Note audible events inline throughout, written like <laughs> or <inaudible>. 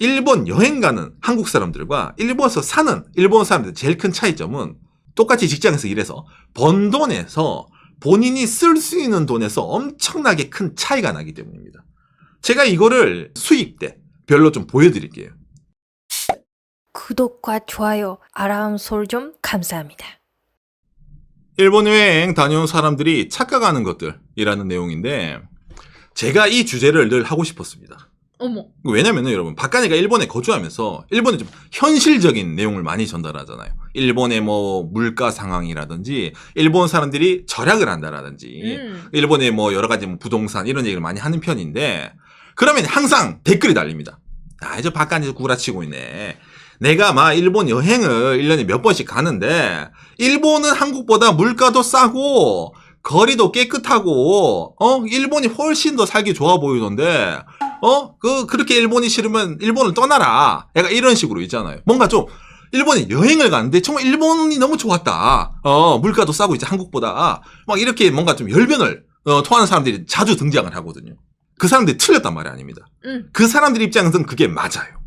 일본 여행 가는 한국 사람들과 일본에서 사는 일본 사람들 제일 큰 차이점은 똑같이 직장에서 일해서 번 돈에서 본인이 쓸 수 있는 돈에서 엄청나게 큰 차이가 나기 때문입니다. 제가 이거를 수익 때 별로 좀 보여드릴게요. 구독과 좋아요, 알람 설정 감사합니다. 일본 여행 다녀온 사람들이 착각하는 것들이라는 내용인데 제가 이 주제를 늘 하고 싶었습니다. 어머. 왜냐면은 여러분 박간이가 일본에 거주하면서 일본의 좀 현실적인 내용을 많이 전달하잖아요. 일본의 뭐 물가 상황이라든지 일본 사람들이 절약을 한다라든지 음. 일본의 뭐 여러 가지 뭐 부동산 이런 얘기를 많이 하는 편인데 그러면 항상 댓글이 달립니다. 아, 이제 박간이 구라치고 있네. 내가 막 일본 여행을 1년에 몇 번씩 가는데 일본은 한국보다 물가도 싸고 거리도 깨끗하고 어 일본이 훨씬 더 살기 좋아 보이던데 어 그 그렇게 일본이 싫으면 일본을 떠나라. 약간 이런 식으로 있잖아요. 뭔가 좀 일본에 여행을 가는데 정말 일본이 너무 좋았다. 어 물가도 싸고 이제 한국보다 막 이렇게 뭔가 좀 열변을 어, 토하는 사람들이 자주 등장을 하거든요. 그 사람들이 틀렸단 말이 아닙니다. 음. 그 사람들 입장에서는 그게 맞아요.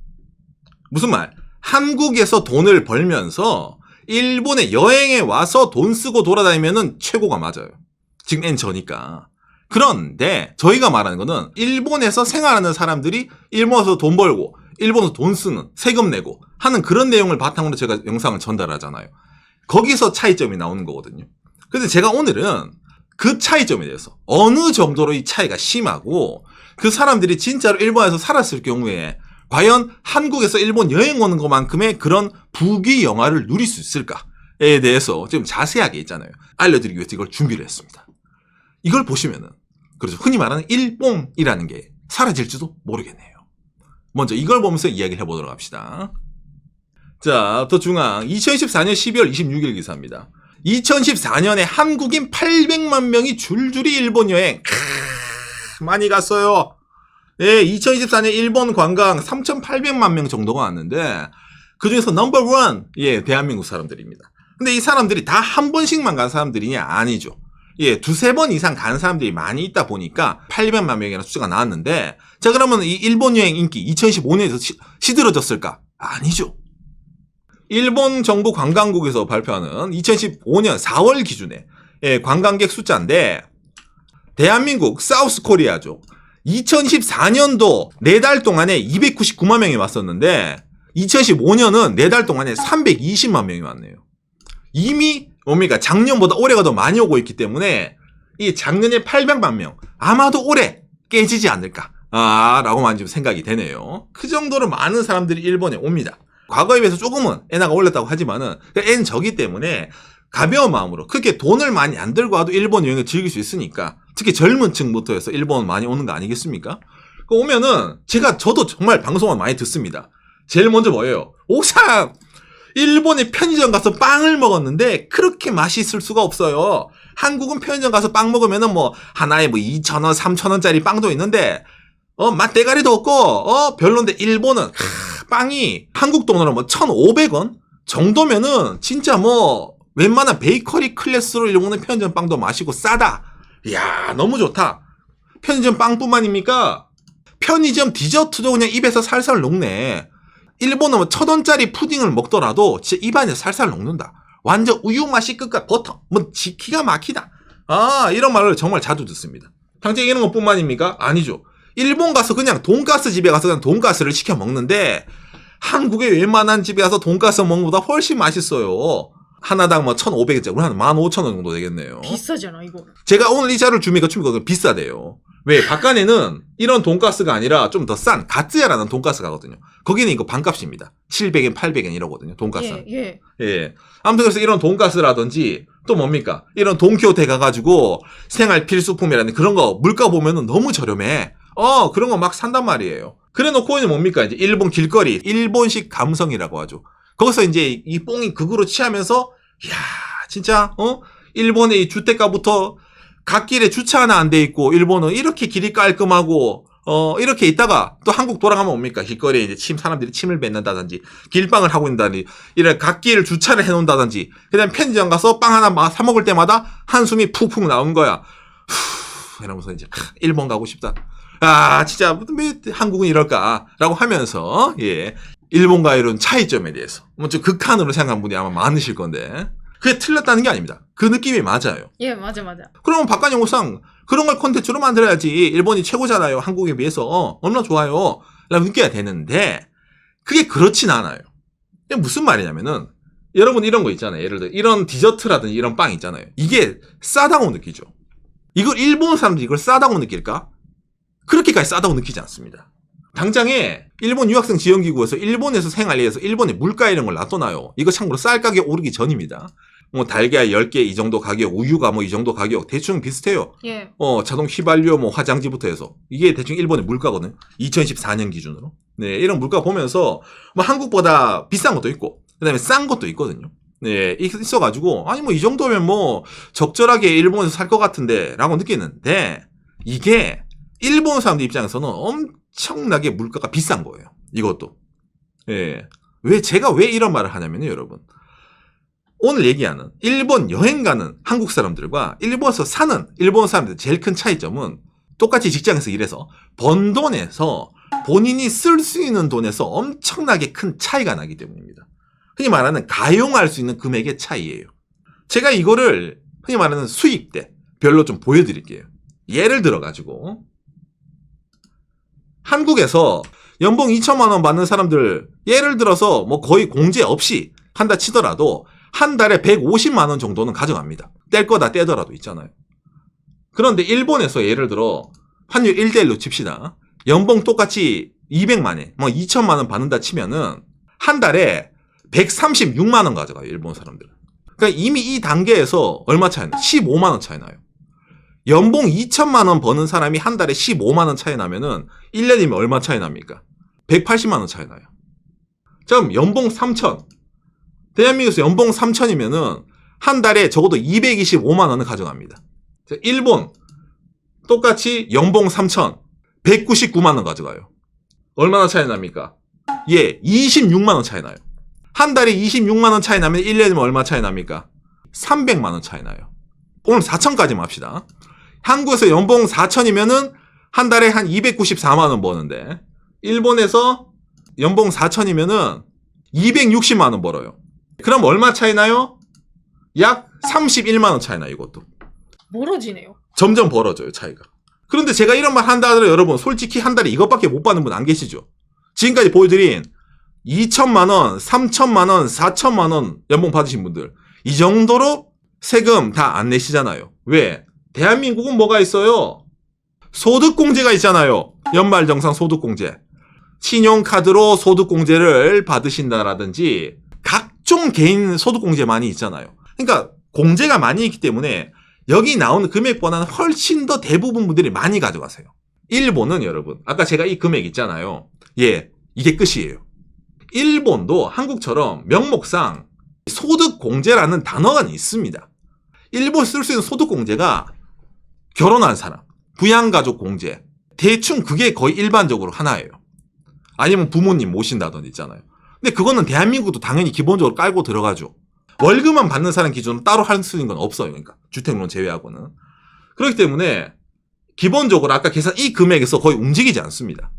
무슨 말? 한국에서 돈을 벌면서 일본에 여행에 와서 돈 쓰고 돌아다니면은 최고가 맞아요. 지금 N 저니까. 그런데 저희가 말하는 거는 일본에서 생활하는 사람들이 일본에서 돈 벌고 일본에서 돈 쓰는 세금 내고 하는 그런 내용을 바탕으로 제가 영상을 전달하잖아요. 거기서 차이점이 나오는 거거든요. 근데 제가 오늘은 그 차이점에 대해서 어느 정도로 이 차이가 심하고 그 사람들이 진짜로 일본에서 살았을 경우에 과연 한국에서 일본 여행 오는 것만큼의 그런 부귀 영화를 누릴 수 있을까에 대해서 좀 자세하게 있잖아요. 알려드리기 위해서 이걸 준비를 했습니다. 이걸 보시면은 그래서 흔히 말하는 일뽕이라는 게 사라질지도 모르겠네요. 먼저 이걸 보면서 이야기를 해보도록 합시다. 자, 더 중앙 2014년 12월 26일 기사입니다. 2014년에 한국인 800만 명이 줄줄이 일본 여행 크, 많이 갔어요. 예, 2024년 일본 관광 3,800만 명 정도가 왔는데 그 중에서 넘버 원 예, 대한민국 사람들입니다. 근데 이 사람들이 다 한 번씩만 간 사람들이냐 아니죠. 예, 두세 번 이상 간 사람들이 많이 있다 보니까 800만 명이라는 숫자가 나왔는데 자 그러면 이 일본 여행 인기 2015년에서 시, 시들어졌을까? 아니죠. 일본 정부 관광국에서 발표하는 2015년 4월 기준의 예, 관광객 숫자인데 대한민국 사우스 코리아죠. 2014년도 4달 동안에 299만 명이 왔었는데 2015년은 4달 동안에 320만 명이 왔네요. 이미 뭡니까 작년보다 올해가 더 많이 오고 있기 때문에 이 작년에 800만 명 아마도 올해 깨지지 않을까 아 라고만 좀 생각이 되네요. 그 정도로 많은 사람들이 일본에 옵니다. 과거에 비해서 조금은 엔화가 올랐다고 하지만은 엔 저기 때문에 가벼운 마음으로 그렇게 돈을 많이 안 들고 와도 일본 여행을 즐길 수 있으니까 특히 젊은 층부터 해서 일본 많이 오는 거 아니겠습니까? 그 오면은 제가 저도 정말 방송을 많이 듣습니다. 제일 먼저 뭐예요? 오상 일본의 편의점 가서 빵을 먹었는데 그렇게 맛있을 수가 없어요. 한국은 편의점 가서 빵 먹으면은 뭐 하나에 뭐 2,000원, 3,000원짜리 빵도 있는데 어, 맛 대가리도 없고 어, 별론데 일본은 크, 빵이 한국 돈으로 뭐 1,500원 정도면은 진짜 뭐 웬만한 베이커리 클래스로 일본의 편의점 빵도 맛있고 싸다. 이야, 너무 좋다. 편의점 빵뿐만입니까? 편의점 디저트도 그냥 입에서 살살 녹네. 일본은 뭐 천 원짜리 푸딩을 먹더라도 진짜 입안에 살살 녹는다. 완전 우유 맛이 끝까 버터 뭐 지- 기가 막히다. 아 이런 말을 정말 자주 듣습니다. 당장 이런 것뿐만입니까? 아니죠. 일본 가서 그냥 돈가스 집에 가서 그냥 돈가스를 시켜 먹는데 한국의 웬만한 집에 가서 돈가스 먹는 것보다 훨씬 맛있어요. 하나당 뭐 1,500원짜리, 한 15,000원 정도 되겠네요. 비싸잖아 이거. 제가 오늘 이 자를 주미가 주미가 비싸대요. 왜? 바깥에는 이런 돈가스가 아니라 좀 더 싼 가츠야라는 돈가스가거든요. 거기는 이거 반값입니다. 700엔, 800엔 이러거든요. 돈가스. 예, 예. 예. 아무튼 그래서 이런 돈가스라든지 또 뭡니까? 이런 돈키호테 가가지고 생활 필수품이라는 그런 거 물가 보면은 너무 저렴해. 어, 그런 거 막 산단 말이에요. 그래 놓고 이제 뭡니까? 이제 일본 길거리, 일본식 감성이라고 하죠. 거기서 이제 이 뽕이 극으로 취하면서, 이야, 진짜, 어? 일본의 이 주택가부터 갓길에 주차 하나 안 돼 있고, 일본은 이렇게 길이 깔끔하고, 어, 이렇게 있다가 또 한국 돌아가면 뭡니까? 길거리에 이제 침, 사람들이 침을 뱉는다든지, 길빵을 하고 있다든지, 이런 갓길 주차를 해놓는다든지, 그 다음 편의점 가서 빵 하나 막 사먹을 때마다 한숨이 푹푹 나온 거야. 후, 이러면서 이제, 크, 일본 가고 싶다. 아, 진짜 왜 한국은 이럴까라고 하면서 예. 일본과 이런 차이점에 대해서 뭐 좀 극한으로 생각한 분이 아마 많으실 건데 그게 틀렸다는 게 아닙니다. 그 느낌이 맞아요. 예, 맞아, 맞아. 그러면 박관영호상 그런 걸 콘텐츠로 만들어야지 일본이 최고잖아요. 한국에 비해서 어, 얼마나 좋아요. 라고 느껴야 되는데 그게 그렇진 않아요. 무슨 말이냐면은 여러분 이런 거 있잖아요. 예를 들어 이런 디저트라든지 이런 빵 있잖아요. 이게 싸다고 느끼죠. 이걸 일본 사람들이 이걸 싸다고 느낄까? 그렇게까지 싸다고 느끼지 않습니다. 당장에 일본 유학생 지원기구에서 일본에서 생활에 의해서 일본의 물가 이런 걸 놔둬놔요. 이거 참고로 쌀 가격 오르기 전입니다. 뭐 달걀 10개 이 정도 가격, 우유가 뭐 이 정도 가격 대충 비슷해요. 예. 어, 자동 휘발유, 뭐 화장지부터 해서 이게 대충 일본의 물가거든요. 2014년 기준으로. 네, 이런 물가 보면서 뭐 한국보다 비싼 것도 있고 그다음에 싼 것도 있거든요. 네, 있- 있어가지고 아니 뭐 이 정도면 뭐 적절하게 일본에서 살 것 같은데라고 느끼는데 이게 일본 사람들 입장에서는 엄청나게 물가가 비싼 거예요. 이것도. 예. 왜 제가 왜 이런 말을 하냐면요, 여러분. 오늘 얘기하는 일본 여행 가는 한국 사람들과 일본에서 사는 일본 사람들 제일 큰 차이점은 똑같이 직장에서 일해서 번 돈에서 본인이 쓸 수 있는 돈에서 엄청나게 큰 차이가 나기 때문입니다. 흔히 말하는 가용할 수 있는 금액의 차이예요. 제가 이거를 흔히 말하는 수익대 별로 좀 보여드릴게요. 예를 들어가지고 한국에서 연봉 2천만 원 받는 사람들 예를 들어서 뭐 거의 공제 없이 한다 치더라도 한 달에 150만 원 정도는 가져갑니다. 뗄 거다 떼더라도 있잖아요. 그런데 일본에서 예를 들어 환율 1대1로 칩시다. 연봉 똑같이 200만 원, 뭐 2천만 원 받는다 치면은 한 달에 136만 원 가져가요. 일본 사람들은. 그러니까 이미 이 단계에서 얼마 차이 나요? 15만 원 차이 나요. 연봉 2천만 원 버는 사람이 한 달에 15만 원 차이 나면은 1년이면 얼마 차이 납니까? 180만 원 차이 나요. 그럼 연봉 3천. 대한민국에서 연봉 3천이면은 한 달에 적어도 225만 원을 가져갑니다. 자, 일본 똑같이 연봉 3천 199만 원 가져가요. 얼마나 차이 납니까? 예, 26만 원 차이 나요. 한 달에 26만 원 차이 나면 1년이면 얼마 차이 납니까? 300만 원 차이 나요. 오늘 4천까지만 합시다. 한국에서 연봉 4천이면은 한 달에 한 294만 원 버는데 일본에서 연봉 4천이면은 260만 원 벌어요. 그럼 얼마 차이 나요? 약 31만 원 차이 나요, 이것도. 멀어지네요. 점점 벌어져요, 차이가. 그런데 제가 이런 말 한다 하더라도 여러분, 솔직히 한 달에 이것밖에 못 받는 분 안 계시죠? 지금까지 보여드린 2천만 원, 3천만 원, 4천만 원 연봉 받으신 분들. 이 정도로 세금 다 안 내시잖아요. 왜? 대한민국은 뭐가 있어요? 소득공제가 있잖아요. 연말정산 소득공제. 신용카드로 소득공제를 받으신다라든지 각종 개인 소득공제 많이 있잖아요. 그러니까 공제가 많이 있기 때문에 여기 나오는 금액보다는 훨씬 더 대부분 분들이 많이 가져가세요. 일본은 여러분, 아까 제가 이 금액 있잖아요. 예, 이게 끝이에요. 일본도 한국처럼 명목상 소득공제라는 단어가 있습니다. 일본 쓸 수 있는 소득공제가 결혼한 사람, 부양가족 공제, 대충 그게 거의 일반적으로 하나예요. 아니면 부모님 모신다든지 있잖아요. 근데 그거는 대한민국도 당연히 기본적으로 깔고 들어가죠. 월급만 받는 사람 기준으로 따로 할 수 있는 건 없어요. 그러니까 주택론 제외하고는. 그렇기 때문에 기본적으로 아까 계산 이 금액에서 거의 움직이지 않습니다.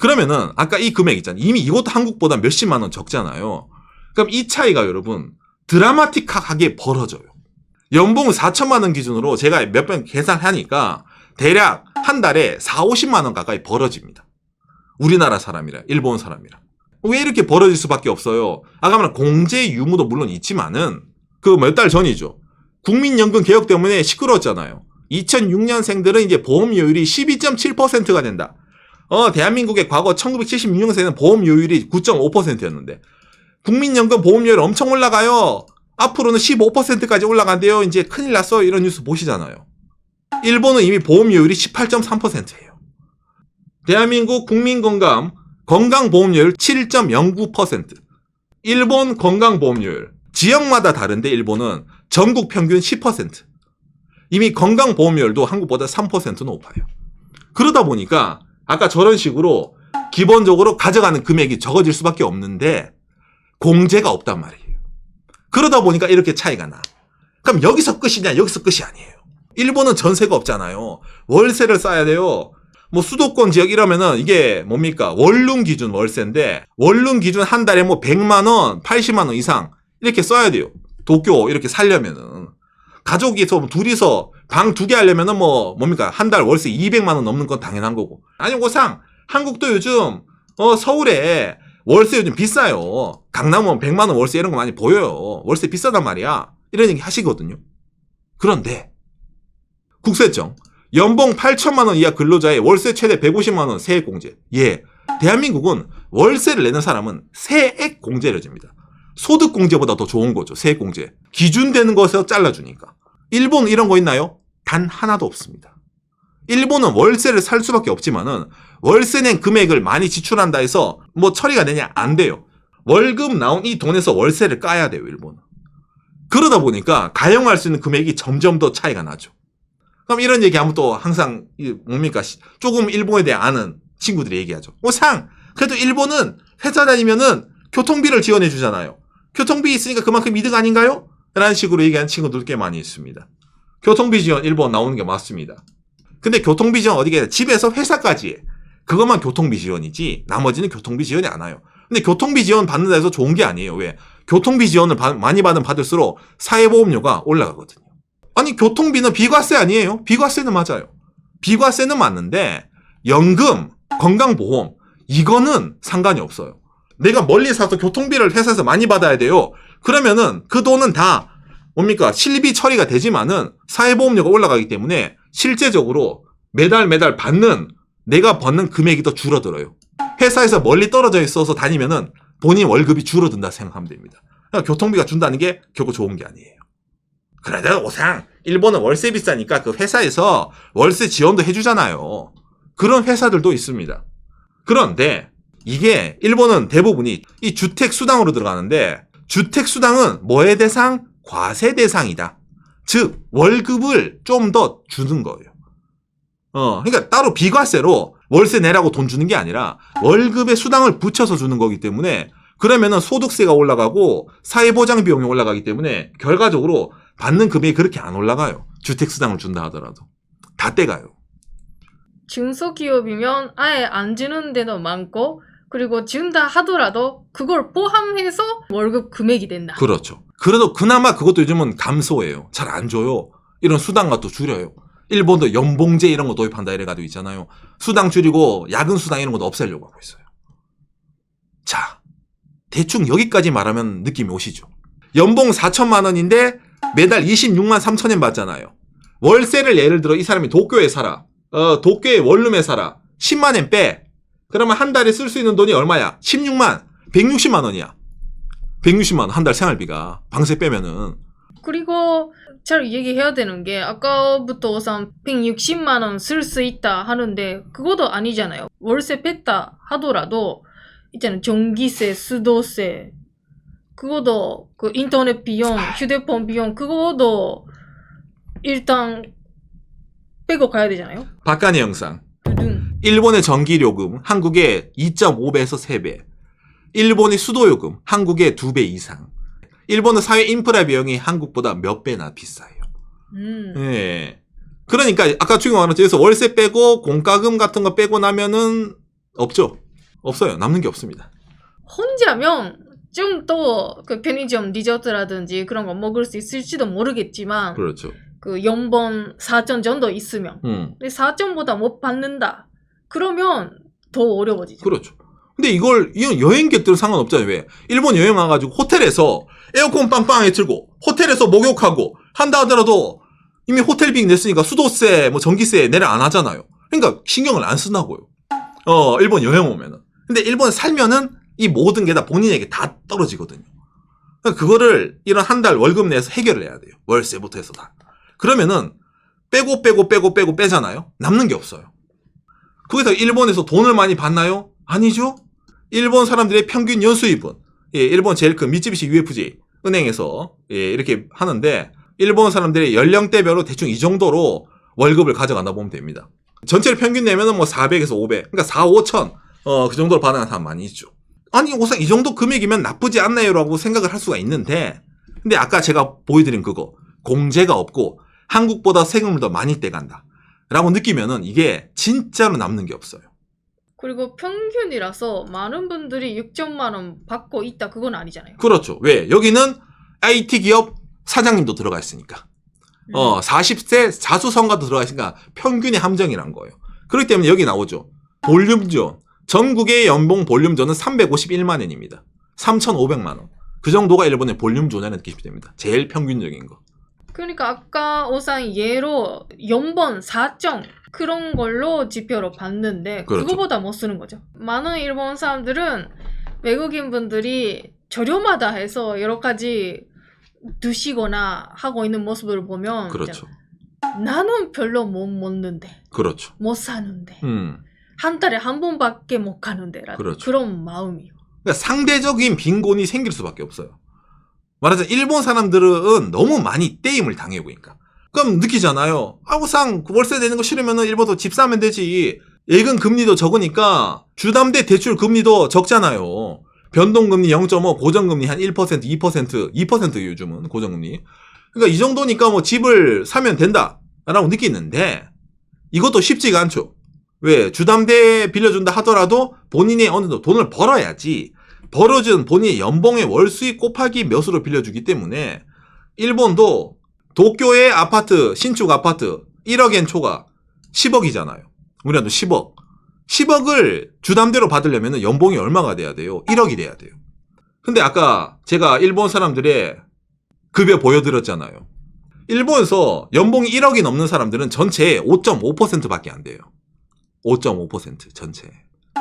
그러면은 아까 이 금액 있잖아요. 이미 이것도 한국보다 몇십만 원 적잖아요. 그럼 이 차이가 여러분 드라마틱하게 벌어져요. 연봉 4천만 원 기준으로 제가 몇 번 계산하니까 대략 한 달에 4, 50만 원 가까이 벌어집니다. 우리나라 사람이라 일본 사람이라. 왜 이렇게 벌어질 수밖에 없어요? 아까 말한 공제 유무도 물론 있지만은 그 몇 달 전이죠. 국민연금 개혁 때문에 시끄러웠잖아요. 2006년생들은 이제 보험료율이 12.7%가 된다. 어, 대한민국의 과거 1976년생은 보험료율이 9.5%였는데 국민연금 보험료율 엄청 올라가요. 앞으로는 15%까지 올라간대요. 이제 큰일 났어. 이런 뉴스 보시잖아요. 일본은 이미 보험료율이 18.3%예요. 대한민국 국민건강 건강보험료율 7.09%. 일본 건강보험료율 지역마다 다른데 일본은 전국 평균 10%. 이미 건강보험료율도 한국보다 3% 높아요. 그러다 보니까 아까 저런 식으로 기본적으로 가져가는 금액이 적어질 수밖에 없는데 공제가 없단 말이에요. 그러다 보니까 이렇게 차이가 나. 그럼 여기서 끝이냐? 여기서 끝이 아니에요. 일본은 전세가 없잖아요. 월세를 쌓아야 돼요. 뭐 수도권 지역 이러면은 이게 뭡니까? 원룸 기준 월세인데 원룸 기준 한 달에 뭐 100만 원, 80만 원 이상 이렇게 써야 돼요. 도쿄 이렇게 살려면은 가족이서 뭐 둘이서 방 두 개 하려면은 뭐 뭡니까? 한 달 월세 200만 원 넘는 건 당연한 거고. 아니 오상 한국도 요즘 어 서울에 월세 요즘 비싸요. 강남은 100만 원 월세 이런 거 많이 보여요. 월세 비싸단 말이야. 이런 얘기 하시거든요. 그런데 국세청 연봉 8천만 원 이하 근로자의 월세 최대 150만 원 세액 공제. 예. 대한민국은 월세를 내는 사람은 세액 공제를 줍니다. 소득 공제보다 더 좋은 거죠. 세액 공제. 기준되는 것에서 잘라주니까. 일본 이런 거 있나요? 단 하나도 없습니다. 일본은 월세를 살 수밖에 없지만은 월세 낸 금액을 많이 지출한다 해서 뭐 처리가 되냐? 안 돼요. 월급 나온 이 돈에서 월세를 까야 돼요, 일본은. 그러다 보니까 가용할 수 있는 금액이 점점 더 차이가 나죠. 그럼 이런 얘기하면 또 항상 이 뭡니까 시- 조금 일본에 대해 아는 친구들이 얘기하죠. 오상 그래도 일본은 회사 다니면은 교통비를 지원해 주잖아요. 교통비 있으니까 그만큼 이득 아닌가요? 라는 식으로 얘기하는 친구들 꽤 많이 있습니다. 교통비 지원 일본 나오는 게 맞습니다. 근데 교통비 지원 어디게 집에서 회사까지 해. 그것만 교통비 지원이지 나머지는 교통비 지원이 안 와요. 근데 교통비 지원 받는다 해서 좋은 게 아니에요. 왜? 교통비 지원을 받- 많이 받으면 받을수록 사회보험료가 올라가거든요. 아니 교통비는 비과세 아니에요? 비과세는 맞아요. 비과세는 맞는데 연금, 건강보험 이거는 상관이 없어요. 내가 멀리 사서 교통비를 회사에서 많이 받아야 돼요. 그러면은 그 돈은 다 뭡니까 실비 처리가 되지만은 사회보험료가 올라가기 때문에 실제적으로 매달 매달 받는 내가 받는 금액이 더 줄어들어요. 회사에서 멀리 떨어져 있어서 다니면은 본인 월급이 줄어든다 생각하면 됩니다. 그러니까 교통비가 준다는 게 결코 좋은 게 아니에요. 그래도 오상 일본은 월세 비싸니까 그 회사에서 월세 지원도 해주잖아요. 그런 회사들도 있습니다. 그런데 이게 일본은 대부분이 이 주택 수당으로 들어가는데 주택 수당은 뭐의 대상? 과세 대상이다. 즉 월급을 좀 더 주는 거예요. 어, 그러니까 따로 비과세로 월세 내라고 돈 주는 게 아니라 월급에 수당을 붙여서 주는 거기 때문에 그러면은 소득세가 올라가고 사회보장 비용이 올라가기 때문에 결과적으로 받는 금액이 그렇게 안 올라가요. 주택 수당을 준다 하더라도 다 떼가요. 중소기업이면 아예 안 주는 데도 많고 그리고 준다 하더라도 그걸 포함해서 월급 금액이 된다. 그렇죠. 그래도 그나마 그것도 요즘은 감소해요. 잘 안 줘요. 이런 수당 같도 줄여요. 일본도 연봉제 이런 거 도입한다 이래가지고 있잖아요. 수당 줄이고 야근 수당 이런 것도 없애려고 하고 있어요. 자, 대충 여기까지 말하면 느낌이 오시죠. 연봉 4천만 원인데 매달 26만 3천 엔 받잖아요. 월세를 예를 들어 이 사람이 도쿄에 살아. 어, 도쿄에 원룸에 살아. 10만 엔 빼. 그러면 한 달에 쓸 수 있는 돈이 얼마야? 16만. 160만 원이야. 160만 원 한 달 생활비가 방세 빼면은 그리고 잘 얘기해야 되는 게 아까부터 우선 160만 원 쓸 수 있다 하는데 그것도 아니잖아요. 월세 뺐다 하더라도 있잖아요. 전기세, 수도세 그것도 그 인터넷 비용, 휴대폰 비용 그것도 일단 빼고 가야 되잖아요. 박간의 영상 두둥. 일본의 전기요금 한국의 2.5배에서 3배 일본의 수도요금 한국의 2배 이상 일본은 사회 인프라 비용이 한국보다 몇 배나 비싸요 음. 예. 그러니까 아까 주경 말한 것처럼 월세 빼고 공과금 같은 거 빼고 나면은 없죠 없어요 남는 게 없습니다 혼자면 좀또그 편의점 디저트라든지 그런 거 먹을 수 있을지도 모르겠지만 그렇죠. 그 연봉 4천 정도 있으면 음. 근데 4천보다 못 받는다. 그러면 더 어려워지죠. 그렇죠. 근데 이걸 이건 여행객들은 상관없잖아요. 왜? 일본 여행 와가지고 호텔에서 에어컨 빵빵하게 틀고 호텔에서 목욕하고 한다 하더라도 이미 호텔비 냈으니까 수도세 뭐 전기세 내려 안 하잖아요. 그러니까 신경을 안 쓰나고요. 어 일본 여행 오면은. 근데 일본 살면은 이 모든 게 다 본인에게 다 떨어지거든요 그러니까 그거를 이런 한 달 월급 내에서 해결을 해야 돼요 월세부터 해서 다 그러면은 빼고 빼고 빼고 빼고 빼잖아요 남는 게 없어요 거기서 일본에서 돈을 많이 받나요? 아니죠 일본 사람들의 평균 연수입은 예, 일본 제일 큰 미쯔비시 UFJ 은행에서 예, 이렇게 하는데 일본 사람들의 연령대별로 대충 이 정도로 월급을 가져간다 보면 됩니다. 전체를 평균 내면은 뭐 400에서 500, 그러니까 4, 5천 어, 그 정도로 받아가는 사람 많이 있죠. 아니 우선 이 정도 금액이면 나쁘지 않나요라고 생각을 할 수가 있는데 근데 아까 제가 보여드린 그거 공제가 없고 한국보다 세금을 더 많이 떼간다. 라고 느끼면은 이게 진짜로 남는 게 없어요. 그리고 평균이라서 많은 분들이 6천만 원 받고 있다 그건 아니잖아요. 그렇죠. 왜? 여기는 IT 기업 사장님도 들어가 있으니까. 음. 어, 40세 자수성가도 들어가 있으니까 평균의 함정이란 거예요. 그렇기 때문에 여기 나오죠. 볼륨존. 전국의 연봉 볼륨존은 351만 원입니다. 3,500만 원. 그 정도가 일본의 볼륨존이라는 느낌이 됩니다. 제일 평균적인 거. 그러니까 아까 오상 예로 연번 4점 그런 걸로 지표로 봤는데 그렇죠. 그거보다 못 쓰는 거죠. 많은 일본 사람들은 외국인 분들이 저렴하다 해서 여러 가지 드시거나 하고 있는 모습을 보면 그렇죠. 나는 별로 못 먹는데 그렇죠. 못 사는데 음. 한 달에 한 번밖에 못 가는데 라는 그렇죠. 그런 마음이요. 그러니까 상대적인 빈곤이 생길 수밖에 없어요. 말하자면 일본 사람들은 너무 많이 떼임을 당해 보니까. 그럼 느끼잖아요. 아우상 월세 내는 거 싫으면 일본도 집 사면 되지. 예금 금리도 적으니까 주담대 대출 금리도 적잖아요. 변동금리 0.5, 고정금리 한 1%, 2%, 2% 요즘은 고정금리. 그러니까 이 정도니까 뭐 집을 사면 된다라고 느끼는데 이것도 쉽지가 않죠. 왜 주담대 빌려준다 하더라도 본인이 어느 정도 돈을 벌어야지 벌어진 본인의 연봉의 월 수익 곱하기 몇으로 빌려주기 때문에 일본도 도쿄의 아파트 신축 아파트 1억엔 초가 10억이잖아요. 우리나라도 10억. 10억을 주담대로 받으려면 연봉이 얼마가 돼야 돼요? 1억이 돼야 돼요. 근데 아까 제가 일본 사람들의 급여 보여드렸잖아요. 일본에서 연봉이 1억이 넘는 사람들은 전체의 5.5%밖에 안 돼요. 5.5% 전체.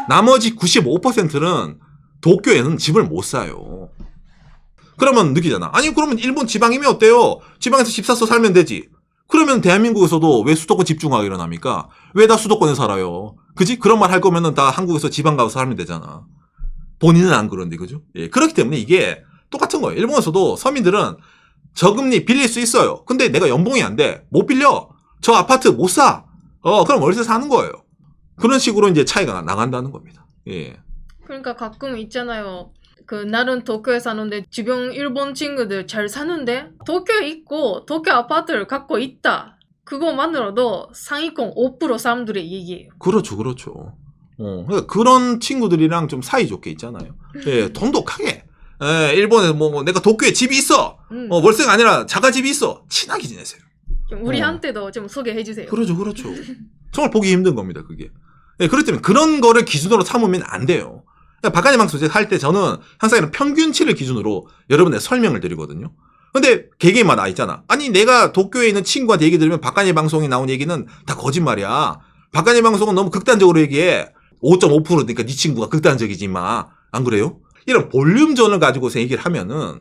나머지 95%는 도쿄에는 집을 못 사요. 그러면 느끼잖아. 아니 그러면 일본 지방이면 어때요? 지방에서 집 사서 살면 되지. 그러면 대한민국에서도 왜 수도권 집중화가 일어납니까? 왜 다 수도권에 살아요? 그지? 그런 말 할 거면은 다 한국에서 지방 가서 살면 되잖아. 본인은 안 그런데 그죠? 예, 그렇기 때문에 이게 똑같은 거예요. 일본에서도 서민들은 저금리 빌릴 수 있어요. 근데 내가 연봉이 안 돼. 못 빌려. 저 아파트 못 사. 어, 그럼 월세 사는 거예요. 그런 식으로 이제 차이가 나간다는 겁니다. 예. 그러니까 가끔 있잖아요. 그 나는 도쿄에 사는데 주변 일본 친구들 잘 사는데 도쿄에 있고 도쿄 아파트를 갖고 있다. 그거만으로도 상위권 5% 사람들의 얘기예요. 그렇죠, 그렇죠. 어, 그러니까 그런 친구들이랑 좀 사이좋게 있잖아요. <laughs> 예, 돈독하게. 예, 일본에 뭐 내가 도쿄에 집이 있어. 음, 어, 월세가 아니라 자가 집이 있어. 친하게 지내세요. 좀 우리한테도 좀 소개해 주세요. 그렇죠, 그렇죠. <laughs> 정말 보기 힘든 겁니다, 그게. 예, 때문에 그런 거를 기준으로 삼으면 안 돼요. 그러니까 박간의 방송 할때 저는 항상 이런 평균치를 기준으로 여러분의 설명을 드리거든요. 근데 개개인마다 있잖아. 아니 내가 도쿄에 있는 친구한테 얘기 들으면 박간의 방송에 나온 얘기는 다 거짓말이야. 박간의 방송은 너무 극단적으로 얘기해. 5.5%니까 네 친구가 극단적이지 마. 안 그래요? 이런 볼륨전을 가지고서 얘기를 하면은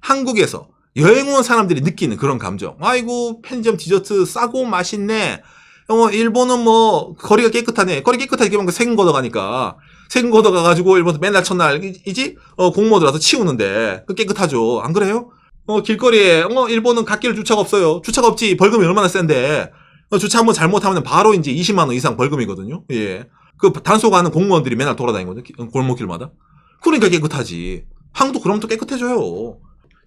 한국에서 여행 온 사람들이 느끼는 그런 감정. 아이고 편의점 디저트 싸고 맛있네. 어 일본은 뭐 거리가 깨끗하네. 거리 깨끗하게 하면 세금 걷어가니까 세금 걷어가가지고 일본에서 맨날 첫날 이지 어 공무원들 와서 치우는데 그 깨끗하죠. 안 그래요? 어 길거리에 어 일본은 갓길 주차가 없어요. 주차가 없지 벌금이 얼마나 센데 어, 주차 한번 잘못하면 바로 이제 20만 원 이상 벌금이거든요. 예. 그 단속하는 공무원들이 맨날 돌아다니거든요. 기- 골목길마다. 그러니까 깨끗하지. 한국도 그러면 또 깨끗해져요.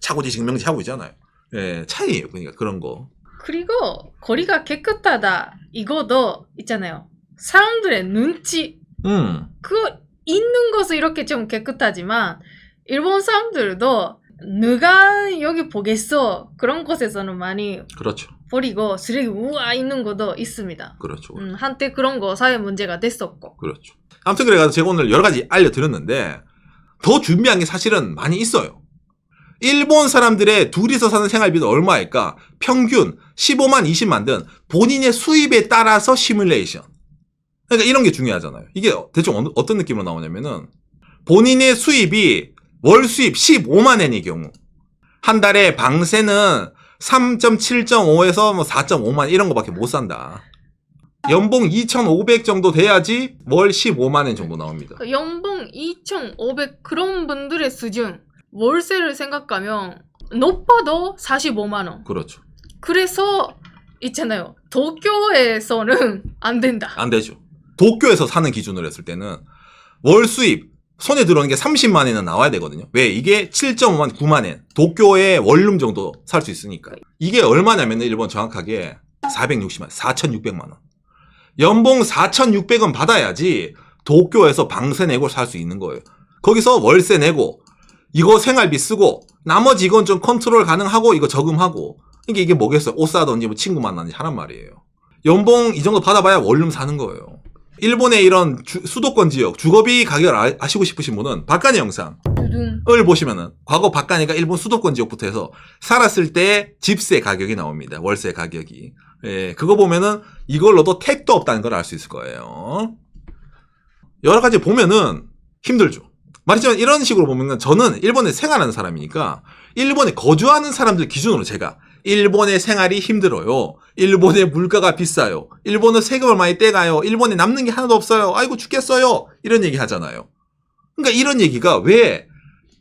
차고지 증명지 하고 있잖아요. 예, 차이예요. 그러니까 그런 거. 그리고 거리가 깨끗하다 이거도 있잖아요. 사람들의 눈치 음, 그거 있는 것은 이렇게 좀 깨끗하지만 일본 사람들도 누가 여기 보겠어 그런 곳에서는 많이 그렇죠. 버리고 쓰레기 우와 있는 것도 있습니다. 그렇죠. 음, 한때 그런 거 사회 문제가 됐었고 그렇죠. 아무튼 그래가지고 제가 오늘 여러 가지 알려드렸는데 더 준비한 게 사실은 많이 있어요. 일본 사람들의 둘이서 사는 생활비는 얼마일까? 평균 15만, 20만 등 본인의 수입에 따라서 시뮬레이션. 그러니까 이런 게 중요하잖아요. 이게 대충 어느- 어떤 느낌으로 나오냐면은 본인의 수입이 월 수입 15만 엔의 경우 한 달에 방세는 3.7.5에서 뭐 4.5만 이런 거밖에 못 산다. 연봉 2,500 정도 돼야지 월 15만 엔 정도 나옵니다. 그 연봉 2,500 그런 분들의 수준 월세를 생각하면 높아도 45만 원. 그렇죠. 그래서 있잖아요. 도쿄에서는 <laughs> 안 된다. 안 되죠. 도쿄에서 사는 기준으로 했을 때는 월 수입 손에 들어오는 게 30만 엔은 나와야 되거든요. 왜? 이게 7.5만 9만 엔. 도쿄의 원룸 정도 살 수 있으니까. 이게 얼마냐면 일본 정확하게 460만, 4,600만 원. 연봉 4,600원 받아야지 도쿄에서 방세 내고 살 수 있는 거예요. 거기서 월세 내고 이거 생활비 쓰고 나머지 이건 좀 컨트롤 가능하고 이거 저금하고 이게 이게 뭐겠어요? 옷 사든지 뭐 친구 만나든지 하란 말이에요. 연봉 이 정도 받아봐야 원룸 사는 거예요. 일본의 이런 주- 수도권 지역 주거비 가격을 아, 아시고 싶으신 분은 박간의 영상 두둥. 을 보시면은 과거 박간이가 일본 수도권 지역부터 해서 살았을 때 집세 가격이 나옵니다. 월세 가격이. 예, 그거 보면은 이걸로도 택도 없다는 걸 알 수 있을 거예요. 여러 가지 보면은 힘들죠. 말했지만 이런 식으로 보면은 저는 일본에 생활하는 사람이니까 일본에 거주하는 사람들 기준으로 제가 일본의 생활이 힘들어요. 일본의 물가가 비싸요. 일본은 세금을 많이 떼가요. 일본에 남는 게 하나도 없어요. 아이고 죽겠어요. 이런 얘기 하잖아요. 그러니까 이런 얘기가 왜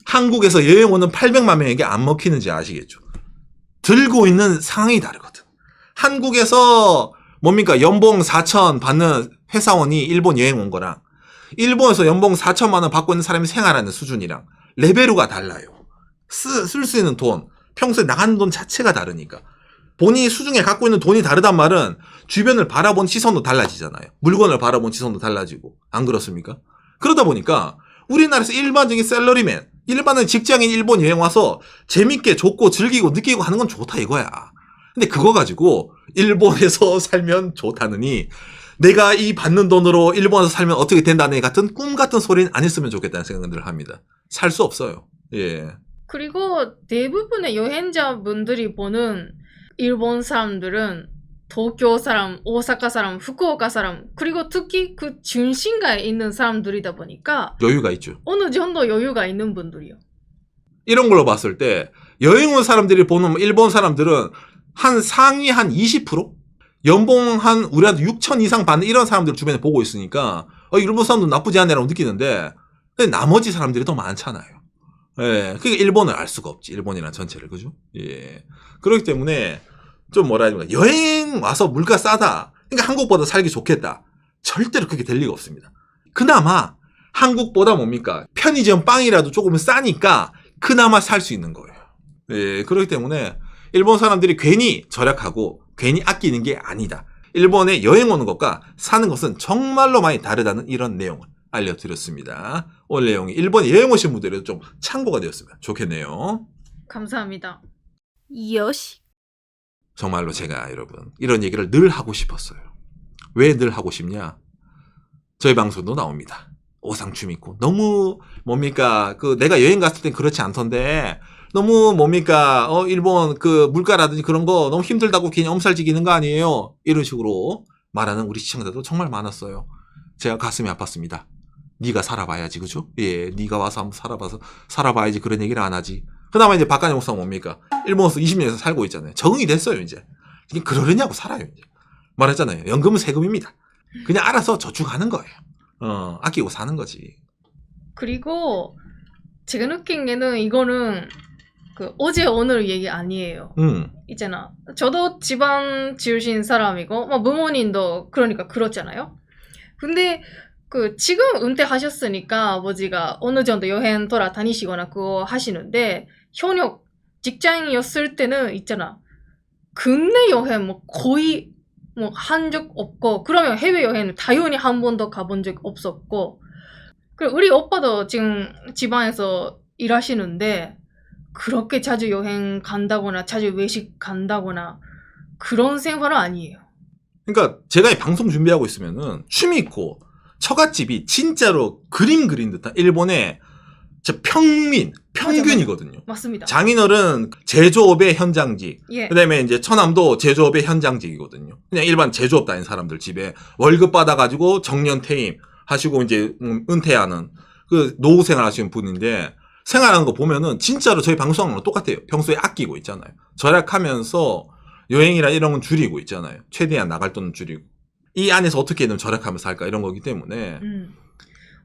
한국에서 여행 오는 800만 명에게 안 먹히는지 아시겠죠? 들고 있는 상황이 다르거든. 한국에서 뭡니까 연봉 4천 받는 회사원이 일본 여행 온 거랑 일본에서 연봉 4천만 원 받고 있는 사람이 생활하는 수준이랑 레벨우가 달라요. 쓸 수 있는 돈, 평소에 나가는 돈 자체가 다르니까. 본인이 수중에 갖고 있는 돈이 다르단 말은 주변을 바라본 시선도 달라지잖아요. 물건을 바라본 시선도 달라지고. 안 그렇습니까? 그러다 보니까 우리나라에서 일반적인 셀러리맨, 일반의 직장인 일본 여행 와서 재밌게 좋고 즐기고 느끼고 하는 건 좋다 이거야. 근데 그거 가지고 일본에서 <laughs> 살면 좋다느니 내가 이 받는 돈으로 일본에서 살면 어떻게 된다는 같은 꿈 같은 소리는 안 했으면 좋겠다는 생각을 합니다. 살 수 없어요. 예. 그리고 대부분의 여행자분들이 보는 일본 사람들은 도쿄 사람, 오사카 사람, 후쿠오카 사람, 그리고 특히 그 중심가에 있는 사람들이다 보니까 여유가 있죠. 어느 정도 여유가 있는 분들이요. 이런 걸로 봤을 때 여행 온 사람들이 보는 일본 사람들은 한 상위 한 20%? 연봉 한 우리한테 6천 이상 받는 이런 사람들 주변에 보고 있으니까 어, 일본 사람도 나쁘지 않네라고 느끼는데 근데 나머지 사람들이 더 많잖아요. 예, 그게 일본을 알 수가 없지. 일본이란 전체를 그죠? 예. 그렇기 때문에 좀 뭐라 해야 되나 여행 와서 물가 싸다. 그러니까 한국보다 살기 좋겠다. 절대로 그렇게 될 리가 없습니다. 그나마 한국보다 뭡니까 편의점 빵이라도 조금 싸니까 그나마 살 수 있는 거예요. 예, 그렇기 때문에 일본 사람들이 괜히 절약하고 괜히 아끼는 게 아니다. 일본에 여행 오는 것과 사는 것은 정말로 많이 다르다는 이런 내용을 알려드렸습니다. 오늘 내용이 일본 여행 오신 분들에도 좀 참고가 되었으면 좋겠네요. 감사합니다. 요시. 정말로 제가 여러분 이런 얘기를 늘 하고 싶었어요. 왜 늘 하고 싶냐? 저희 방송도 나옵니다. 오상춤 있고 너무 뭡니까 그 내가 여행 갔을 땐 그렇지 않던데 너무 뭡니까 어 일본 그 물가라든지 그런 거 너무 힘들다고 괜히 엄살지기는 거 아니에요? 이런 식으로 말하는 우리 시청자도 정말 많았어요. 제가 가슴이 아팠습니다. 네가 살아봐야지 그죠? 예, 네가 와서 한번 살아봐서 살아봐야지 그런 얘기를 안 하지. 그나마 이제 박간영 목사 뭡니까? 일본에서 20년에서 살고 있잖아요. 적응이 됐어요 이제. 이게 그러려냐고 살아요 이제. 말했잖아요. 연금은 세금입니다. 그냥 알아서 저축하는 거예요. 어, 아끼고 사는 거지. 그리고 제가 느낀 게는 이거는 그 어제 오늘 얘기 아니에요. 음, 있잖아. 저도 지방 지으신 사람이고, 뭐 부모님도 그러니까 그렇잖아요. 근데 그 지금 은퇴하셨으니까 아버지가 어느 정도 여행 돌아다니시거나 그거 하시는데 현역 직장이었을 때는 있잖아. 국내 여행 뭐 거의 뭐 한 적 없고 그러면 해외 여행은 당연히 한 번도 가본 적 없었고 그리고 우리 오빠도 지금 지방에서 일하시는데 그렇게 자주 여행 간다거나 자주 외식 간다거나 그런 생활은 아니에요. 그러니까 제가 이 방송 준비하고 있으면은 취미 있고 처갓집이 진짜로 그림 그린 듯한 일본의 진짜 평민 평균이거든요. 맞습니다. 장인어른 제조업의 현장직, 예. 그다음에 이제 처남도 제조업의 현장직이거든요. 그냥 일반 제조업 다니는 사람들 집에 월급 받아가지고 정년 퇴임 하시고 이제 음, 은퇴하는 그 노후 생활 하시는 분인데 생활하는 거 보면은 진짜로 저희 방송하는 거 똑같아요. 평소에 아끼고 있잖아요. 절약하면서 여행이나 이런 건 줄이고 있잖아요. 최대한 나갈 돈은 줄이고 이 안에서 어떻게든 절약하면서 살까 이런 거기 때문에 음.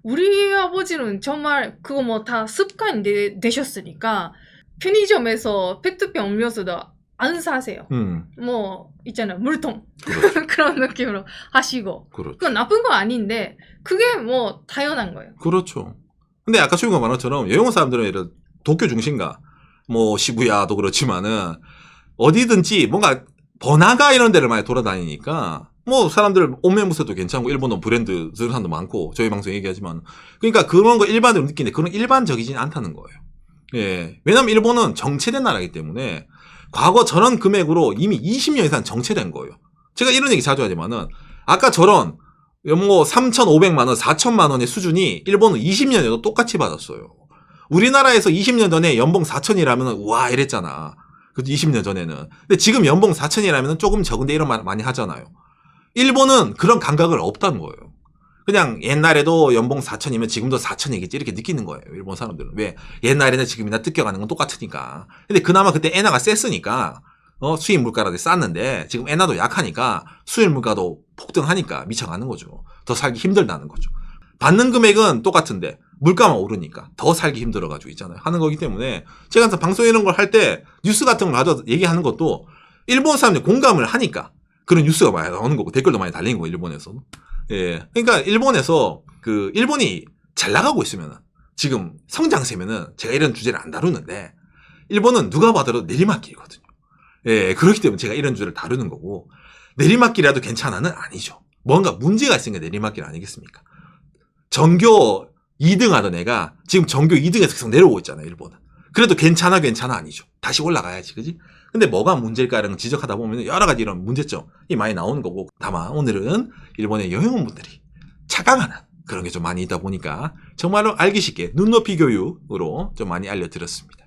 우리 아버지는 정말 그거 뭐 다 습관이 되, 되셨으니까 편의점에서 페트병 음료수도 안 사세요. 음 뭐 있잖아요 물통 그렇죠. <laughs> 그런 느낌으로 하시고 그렇죠. 그건 나쁜 건 아닌데 그게 뭐 당연한 거예요. 그렇죠. 근데 아까 소유가 말한 것처럼 여행 온 사람들은 예를 도쿄 중심가, 뭐 시부야도 그렇지만은 어디든지 뭔가 번화가 이런 데를 많이 돌아다니니까 뭐 사람들 옷매무새도 괜찮고 일본어 브랜드 쓰는 사람도 많고 저희 방송 얘기하지만 그러니까 그런 거 일반적으로 느끼는데 그런 일반적이진 않다는 거예요. 예. 왜냐면 일본은 정체된 나라이기 때문에 과거 저런 금액으로 이미 20년 이상 정체된 거예요. 제가 이런 얘기 자주 하지만은 아까 저런 뭐 3,500만 원, 4천만 원의 수준이 일본은 20년에도 똑같이 받았어요. 우리나라에서 20년 전에 연봉 4천이라면 와 이랬잖아. 그 20년 전에는. 근데 지금 연봉 4천이라면 조금 적은데 이런 말 많이 하잖아요. 일본은 그런 감각을 없다는 거예요. 그냥 옛날에도 연봉 4천이면 지금도 4천이겠지 이렇게 느끼는 거예요. 일본 사람들은. 왜? 옛날에나 지금이나 뜯겨가는 건 똑같으니까. 근데 그나마 그때 엔화가 셌으니까 어, 수입 물가라도 쌌는데 지금 엔화도 약하니까 수입 물가도 폭등하니까 미쳐가는 거죠. 더 살기 힘들다는 거죠. 받는 금액은 똑같은데 물가만 오르니까 더 살기 힘들어가지고 있잖아요. 하는 거기 때문에 제가 항상 방송 이런 걸 할 때 뉴스 같은 걸 가져 얘기하는 것도 일본 사람들이 공감을 하니까 그런 뉴스가 많이 나오는 거고 댓글도 많이 달리는 거고 일본에서는. 예. 그러니까 일본에서 그 일본이 잘 나가고 있으면 지금 성장세면은 제가 이런 주제를 안 다루는데 일본은 누가 봐도 내리막길이거든요. 예. 그렇기 때문에 제가 이런 주제를 다루는 거고 내리막길이라도 괜찮아는 아니죠. 뭔가 문제가 있으니까 내리막길 아니겠습니까? 전교 2등 하던 애가 지금 전교 2등에서 계속 내려오고 있잖아요, 일본은. 그래도 괜찮아, 괜찮아 아니죠. 다시 올라가야지, 그지? 근데 뭐가 문제일까를 지적하다 보면 여러 가지 이런 문제점이 많이 나오는 거고, 다만 오늘은 일본의 여행원분들이 착각하는 그런 게 좀 많이 있다 보니까 정말로 알기 쉽게 눈높이 교육으로 좀 많이 알려드렸습니다.